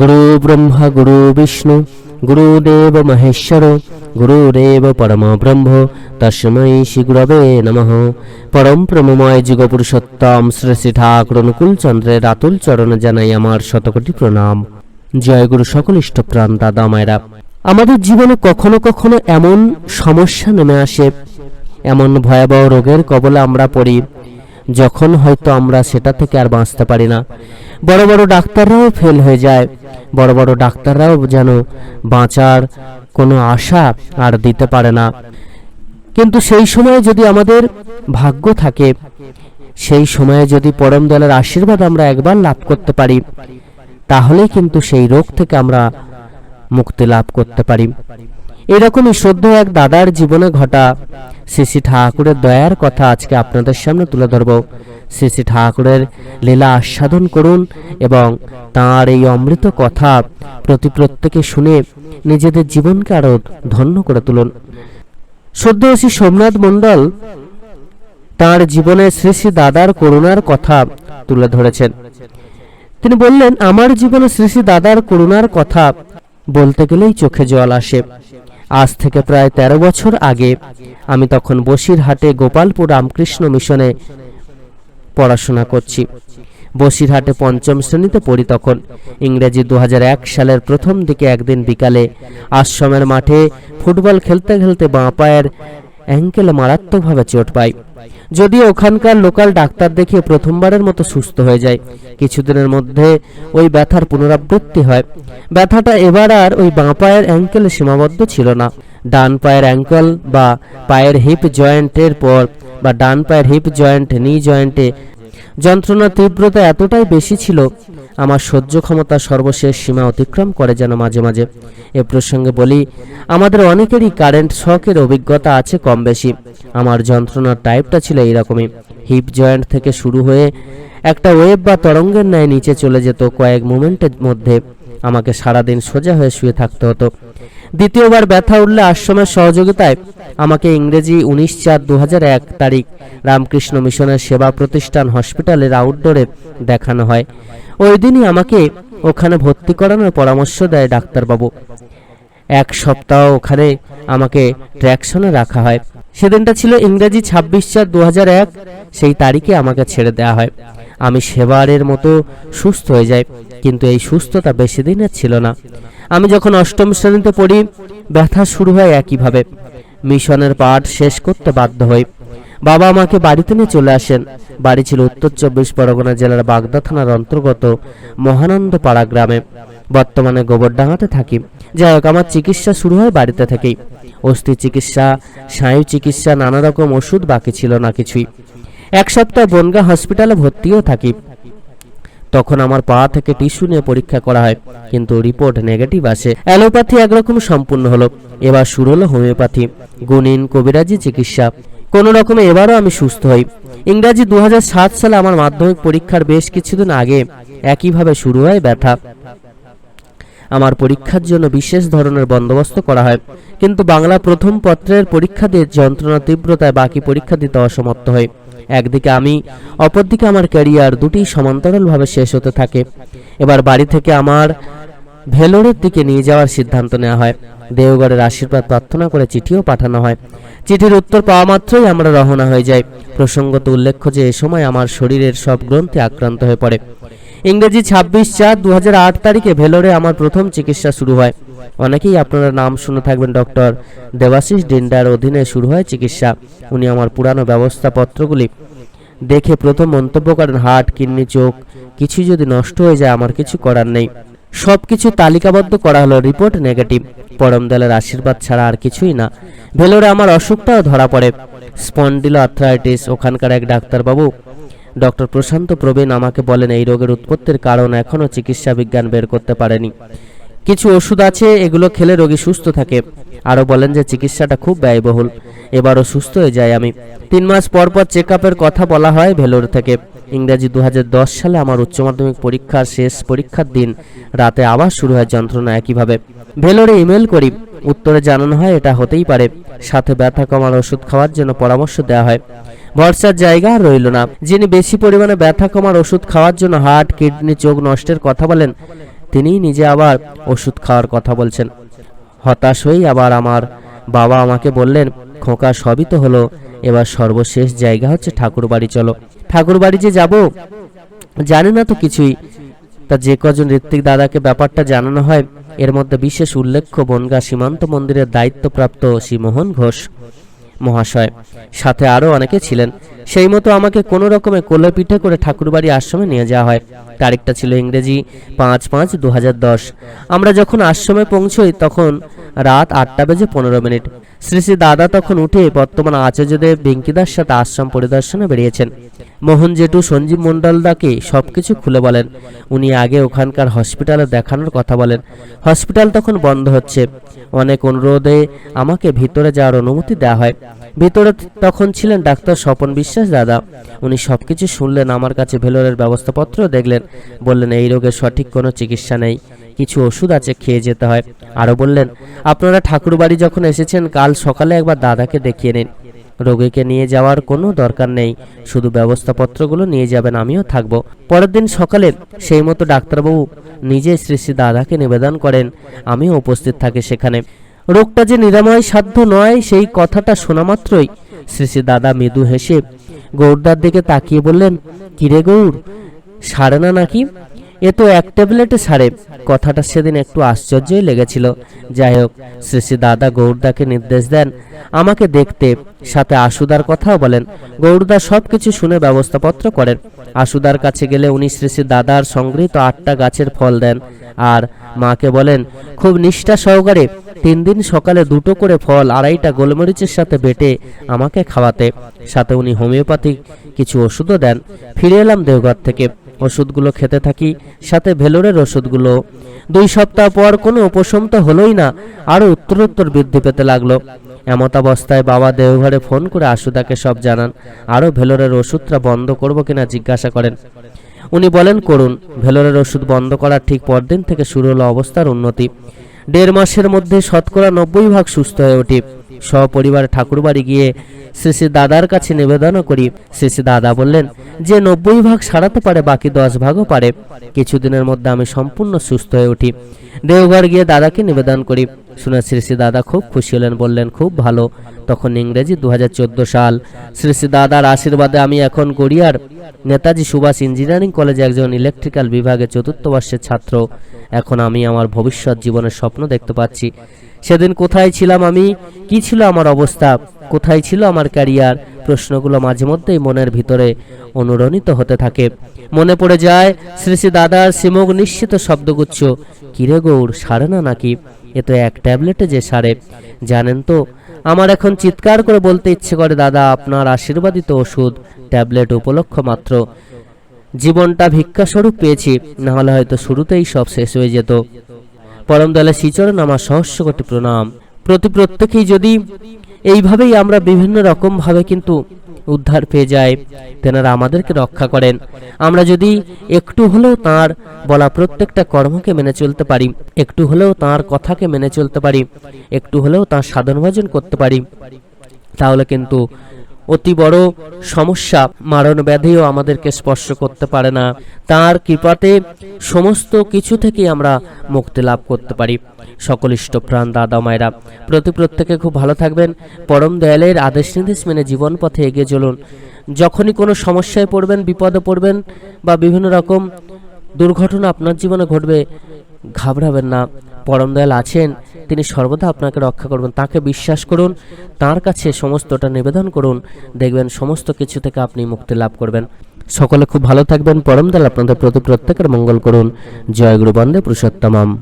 গুরু ব্রহ্মা গুরু বিষ্ণু গুরুদেব মহেশ্বর গুরুরেব পরম ব্রহ্ম তস্মৈ শ্রী গুরবে নমঃ পরম প্রেমময় যুগ পুরুষোত্তম শ্রী শ্রী ঠাকুর অনুকূল চন্দ্রের আতুল চরণ জানাই আমার শতকোটি প্রণাম জয় গুরু সকল ইষ্টপ্রাণ দাদা মায়েরা আমাদের জীবনে কখনো কখনো এমন সমস্যা নেমে আসে, এমন ভয়াবহ রোগের কবলে আমরা পড়ি। যখন হয়তো আমরা সেটা থেকে আর বাঁচতে পারি না। বড় বড় ডাক্তাররাও ফেল হয়ে যায়। বড় বড় ডাক্তাররাও যেন বাঁচার কোনো আশা আর দিতে পারে না। কিন্তু সেই সময় যদি আমাদের ভাগ্য থাকে, সেই সময়ে যদি পরম দলের আশীর্বাদ আমরা একবার লাভ করতে পারি তাহলে কিন্তু সেই রোগ থেকে আমরা মুক্তি লাভ করতে পারি। এরকমই সদ্য এক দাদার জীবনে ঘটা শ্রী ঠাকুরের দয়ার কথা আজকে আপনাদের সামনে তুলে ধরব। শ্রী ঠাকুরের লীলা আস্বাদন করুন এবং তাঁর এই অমৃত কথা প্রতি প্রত্যেকে শুনে নিজেদের জীবনকে আরও ধন্য করে তুলুন। সদ্য শ্রী সোমনাথ মণ্ডল তাঁর জীবনে শ্রী শ্রী দাদার করুণার কথা তুলে ধরেছেন। তিনি বললেন, আমার জীবনে শ্রী শ্রী দাদার করুণার কথা বলতে গেলেই চোখে জল আসে। আজ থেকে প্রায় ১৩ বছর আগে আমি তখন বসিরহাটে গোপালপুর রামকৃষ্ণ মিশনে পড়াশোনা করছি। বসিরহাটে পঞ্চম শ্রেণীতে পড়ি তখন। ইংরেজি দু হাজার এক সালের প্রথম দিকে একদিন বিকালে আশ্রমের মাঠে ফুটবল খেলতে খেলতে বাঁ পায়ের অ্যাঙ্কেলে মারাত্মকভাবে চোট পাই যদিও ওখানকার লোকাল ডাক্তার দেখিয়ে প্রথমবারের মতো সুস্থ হয়ে যায়। কিছুদিনের মধ্যে ওই ব্যথার পুনরাবৃত্তি হয়। ব্যথাটা এবার আর ওই বাঁ পায়ের অ্যাঙ্কেলে সীমাবদ্ধ ছিল না। ডান পায়ের অ্যাঙ্কেল বা পায়ের হিপ জয়েন্টের পর বা ডান পায়ের হিপ জয়েন্ট নি জয়েন্টে যন্ত্রণার তীব্রতা এতটাই বেশি ছিল, আমার সহ্য ক্ষমতা সর্বশেষ সীমা অতিক্রম করে যেন মাঝে মাঝে। এ প্রসঙ্গে বলি, আমাদের অনেকেরই কারেন্ট শকের অভিজ্ঞতা আছে কম বেশি। আমার যন্ত্রণার টাইপটা ছিল এইরকমই। হিপ জয়েন্ট থেকে শুরু হয়ে একটা ওয়েব বা তরঙ্গের ন্যায় নিচে চলে যেত কয়েক মুমেন্টের মধ্যে। আমাকে সারাদিন সোজা হয়ে শুয়ে থাকতে হতো। দ্বিতীয়বার ব্যথা উঠলে আশ্রমের সহযোগিতায় আমাকে ইংরেজি উনিশ চার দু তারিখ রামকৃষ্ণ মিশনের সেবা প্রতিষ্ঠান হসপিটালের আউটডোরে দেখানো হয়। ওই দিনই আমাকে ওখানে ভর্তি করানোর পরামর্শ দেয় ডাক্তারবাবু। এক সপ্তাহ ওখানে আমাকে ট্র্যাকশনে রাখা হয়। সেদিনটা ছিল ইংরেজি ছাব্বিশ চার দু সেই তারিখে আমাকে ছেড়ে দেওয়া হয়। আমি সেবারের মতো সুস্থ হয়ে যাই, কিন্তু এই সুস্থতা বেশি দিনের ছিল না। আমি যখন অষ্টম শ্রেণীতে পড়ি, ব্যথা শুরু হয় একইভাবে। মিশনের পাঠ শেষ করতে বাধ্য হই। বাবা আমাকে বাড়িতে নিয়ে চলে আসেন। বাড়ি ছিল উত্তর চব্বিশ পরগনা জেলার বাগদা থানার অন্তর্গত মহানন্দ পাড়া গ্রামে। বর্তমানে গোবরডাঙ্গাতে থাকি। যাই হোক, আমার চিকিৎসা শুরু হয় বাড়িতে থেকেই। অস্থি চিকিৎসা, স্নায়ু চিকিৎসা, নানা রকম ওষুধ বাকি ছিল না কিছুই। এক সপ্তাহ বনগা হসপিটালে ভর্তিও থাকি। তখন আমার পা থেকে টিস্যু নিয়ে পরীক্ষা করা হয়, কিন্তু রিপোর্ট নেগেটিভ আসে। অ্যালোপ্যাথি একরকম সম্পূর্ণ হলো। এবার শুরু হলো হোমিওপ্যাথি গুণিন কবিরাজি চিকিৎসা। কোনো রকমে এবারও আমি সুস্থ হই। ইংরাজি দু হাজার সাত সালে আমার মাধ্যমিক পরীক্ষার বেশ কিছুদিন আগে একইভাবে শুরু হয় ব্যথা। আমার পরীক্ষার জন্য বিশেষ ধরনের বন্দোবস্ত করা হয়, কিন্তু বাংলা প্রথম পত্রের পরীক্ষা দিয়ে যন্ত্রণা তীব্রতায় বাকি পরীক্ষা দিতে অসমর্থ হয় একদিকে আমি, অপরদিকে আমার ক্যারিয়ার দুটি সমান্তরালভাবে শেষ হতে থাকে। এবার বাড়ি থেকে আমার ভেলোরের দিকে নিয়ে যাওয়ার সিদ্ধান্ত নেওয়া হয়। দেওগড়ের আশীর্বাদ প্রার্থনা করে চিঠিও পাঠানো হয়। চিঠির উত্তর পাওয়া মাত্রই আমরা রহনা হয়ে যাই। প্রসঙ্গত উল্লেখ্য যে এ সময় আমার শরীরের সব গ্রন্থে আক্রান্ত হয়ে পড়ে। ইংরেজি ছাব্বিশ চার দু তারিখে ভেলোরে আমার প্রথম চিকিৎসা শুরু হয়। অনেকেই আপনারা নাম শুনে থাকবেন, ডক্টর দেবাশিস ডিন্ডার অধীনে শুরু হয় চিকিৎসা। উনি আমার পুরানো ব্যবস্থাপত্রগুলি দেখে প্রথম মন্তব্য করেন, হার্ট, কিডনি, চোখ কিছু যদি নষ্ট হয়ে যায় আমার কিছু করার নেই। সব কিছু তালিকাবদ্ধ করা হলো, রিপোর্ট নেগেটিভ। পরম দলের আশীর্বাদ ছাড়া আর কিছুই না। ভেলোরে আমার অসুখটাও ধরা পড়ে। স্পন্ডিলো আর্থ্রাইটিস ওখানকার এক ডাক্তারবাবু ডক্টর প্রশান্ত প্রবীণ আমাকে বলেন, এই রোগের উৎপত্তির কারণ এখনও চিকিৎসা বিজ্ঞান বের করতে পারেনি। কিছু ওষুধ আছে, এগুলো খেলে রোগী সুস্থ থাকে। আরও বলেন যে চিকিৎসাটা খুব ব্যয়বহুল। এবারও সুস্থ হয়ে যায় আমি। তিন মাস পর পর চেক কথা বলা হয় ভেলোর থেকে। ইংরাজি দু সালে আমার উচ্চ মাধ্যমিক পরীক্ষার শেষ পরীক্ষার দিন রাতে আবার শুরু হয় যন্ত্রণা একইভাবে। ভেলোরে ইমেল করি। উত্তরে জানানো হয়, এটা হতেই পারে। সাথে ব্যথা কমার ওষুধ খাওয়ার জন্য পরামর্শ দেওয়া হয়। ভরসার জায়গা রইল না। যিনি বেশি পরিমাণে ব্যথা কমার ওষুধ খাওয়ার জন্য হার্ট, কিডনি, চোখ নষ্টের কথা বলেন, তিনিই নিজে আবার ওষুধ খাওয়ার কথা বলছেন। হতাশ হয়েই আবার আমার বাবা আমাকে বললেন, খোকা, সবই তো হলো। এবার সর্বশেষ জায়গা হচ্ছে ঠাকুর বাড়ি চলো। ঠাকুর বাড়ি যে যাব, জানি না তো কিছুই। তা যে কজন ঋত্বিক দাদাকে ব্যাপারটা জানানো হয়, এর মধ্যে বিশেষ উল্লেখ্য বনগা সীমান্ত মন্দিরের দায়িত্বপ্রাপ্ত শ্রীমোহন ঘোষ। মহাশয়। সাথে আরও অনেকে ছিলেন। সেই মতো আমাকে কোনো রকমে কোলে পিঠে করে ঠাকুরবাড়ি আশ্রমে নিয়ে যাওয়া হয়। তারিখটা ছিল ইংরেজি পাঁচ পাঁচ দু আমরা যখন আশ্রমে পৌঁছই তখন রাত আটটা বেজে পনেরো মিনিট। শ্রী শ্রী দাদা তখন উঠে বর্তমান আচার্যদেব বেঙ্কিদার সাথে আশ্রম পরিদর্শনে বেরিয়েছেন। মোহন জেঠু সঞ্জীব মণ্ডলদাকে সব কিছু খুলে বলেন। উনি আগে ওখানকার হসপিটালে দেখানোর কথা বলেন। হসপিটাল তখন বন্ধ হচ্ছে। অনেক অনুরোধে আমাকে ভিতরে যাওয়ার অনুমতি দেওয়া হয়। ভিতরে তখন ছিলেন ডাক্তার স্বপন বিশ্বাস দাদা। উনি সব কিছু শুনলেন, আমার কাছে ভেলোরের ব্যবস্থাপত্র দেখলেন। বললেন, এই রোগের সঠিক কোনো চিকিৎসা নেই। কিছু ওষুধ আছে, খেয়ে যেতে হয়। আরও বললেন, আপনারা ঠাকুরবাড়ি যখন এসেছেন, কাল সকালে একবার দাদাকে দেখিয়ে নিন। রোগীকে নিয়ে যাওয়ার কোনো দরকার নেই। শুধু ব্যবস্থাপত্রগুলো নিয়ে যাবেন, আমিও থাকব। পরের দিন সকালে সেই মতো ডাক্তারবাবু নিজে শ্রী শ্রী দাদাকে নিবেদন করেন। আমিও উপস্থিত থাকি সেখানে। রোগটা যে নিরাময় সাধ্য নয়, সেই কথাটা শোনা মাত্রই শ্রী শ্রী দাদা মৃদু হেসে গৌরদার দিকে তাকিয়ে বললেন, কিরে গৌর সারে না নাকি? এ তো এক ট্যাবলেটে সারে। কথাটা সেদিন একটু আশ্চর্যই লেগেছিল। যাই হোক শ্রী দাদা গৌরদাকে নির্দেশ দেন, আমাকে দেখতে, সাথে আশুদার কথাও বলেন। গৌরদা সব কিছু শুনে ব্যবস্থাপত্র করেন। আশুদার কাছে গেলে উনি শ্রী দাদার সংগৃহীত আটটা গাছের ফল দেন। আর মাকে বলেন, খুব নিষ্ঠা সহকারে তিন দিন সকালে দুটো করে ফল, আড়াইটা গোলমরিচের সাথে বেটে আমাকে খাওয়াতে। সাথে উনি হোমিওপ্যাথিক কিছু ওষুধও দেন। ফিরে এলাম দেওঘর থেকে। ওষুধগুলো খেতে থাকি, সাথে ভেলোরের ওষুধগুলো। দুই সপ্তাহ পর কোনো উপশম তো হলোই না, আরও উত্তরোত্তর বৃদ্ধি পেতে লাগল। এমতাবস্থায় বাবা দেওঘরে ফোন করে আশুদাকে সব জানান, আরও ভেলোরের ওষুধটা বন্ধ করব কিনা জিজ্ঞাসা করেন। উনি বলেন, করুন, ভেলোরের ওষুধ বন্ধ করার ঠিক পরদিন থেকে শুরু হলো অবস্থার উন্নতি। দেড় মাসের মধ্যে শতকরা নব্বই ভাগ সুস্থ হয়ে ওঠে। সপরিবার ঠাকুরবাড়ি গিয়ে শ্রী দাদার কাছে নিবেদনও করি। শেষে দাদা বললেন, যে নব্বই ভাগ সারাতে পারে, বাকি দশ ভাগও পারে। কিছুদিনের মধ্যে আমি সম্পূর্ণ সুস্থ হয়ে উঠি। দেওঘর গিয়ে দাদাকে নিবেদন করি। শুনে শ্রী শ্রী দাদা খুব খুশি হলেন, বললেন, খুব ভালো। তখন ইংরেজি দু হাজার চোদ্দ সাল। শ্রী শ্রী দাদার আশীর্বাদে আমি এখন গড়িয়ার নেতাজি সুভাষ ইঞ্জিনিয়ারিং কলেজে একজন ইলেকট্রিক্যাল বিভাগে চতুর্থ বর্ষের ছাত্র। এখন আমি আমার ভবিষ্যৎ জীবনের স্বপ্ন দেখতে পাচ্ছি। সেদিন কোথায় ছিলাম আমি? কি ছিল আমার অবস্থা? কোথায় ছিল আমার ক্যারিয়ার? প্রশ্নগুলো মাঝে মধ্যেই মনের ভিতরে অনুরণিত হতে থাকে। মনে পড়ে যায়, শ্রী শ্রী দাদার শ্রীমুখ নিশ্চিত শব্দগুচ্ছ, কিরে গৌর, সারে না নাকি? এ তো এক ট্যাবলেটে যে সারে। জানেন তো, আমার এখন চিৎকার করে বলতে ইচ্ছে করে, দাদা, আপনার আশীর্বাদিত ওষুধ, ট্যাবলেট উপলক্ষ মাত্র। জীবনটা ভিক্ষাস্বরূপ পেয়েছি, নাহলে হয়তো শুরুতেই সব শেষ হয়ে যেত। পরম দলে শ্রীচরণ আমার সহস্র কোটি প্রণাম। প্রতি প্রত্যেকেই যদি এইভাবেই আমরা বিভিন্ন রকম ভাবে কিন্তু উদ্ধার পেয়ে যায়। তেনারা আমাদেরকে রক্ষা করেন। আমরা যদি একটু হলেও তার বলা প্রত্যেকটা কর্মকে মেনে চলতে পারি, একটু হলেও তার কথাকে মেনে চলতে পারি, একটু হলেও তার সাধন ভজন করতে পারি, তাহলে কিন্তু অতি বড় সমস্যা। মারণ ব্যাধিও আমাদেরকে স্পর্শ করতে পারে না। তার কৃপাতে সমস্ত কিছু থেকে আমরা মুক্তি লাভ করতে পারি। সকল ইষ্টপ্রাণ দাদা মায়েরা, প্রতি প্রত্যেকে খুব ভালো থাকবেন। পরম দয়ালের আদেশ নির্দেশ মেনে জীবন পথে এগিয়ে চলুন। যখনই কোনো সমস্যায় পড়বেন, বিপদে পড়বেন বা বিভিন্ন রকম দুর্ঘটনা আপনার জীবনে ঘটবে, ঘাবড়াবেন না। পরম দয়াল আছেন তিনি সর্বদা আপনাকে রক্ষা করবেন, তাকে বিশ্বাস করুন, তার কাছে সমস্তটা নিবেদন করুন, দেখবেন সমস্ত কিছু থেকে আপনি মুক্তি লাভ করবেন। সকলে খুব ভালো থাকবেন পরমদাল আপনাদের প্রতি প্রত্যেকের মঙ্গল করুন। জয় গুরু বন্দে পুরুষোত্তমম।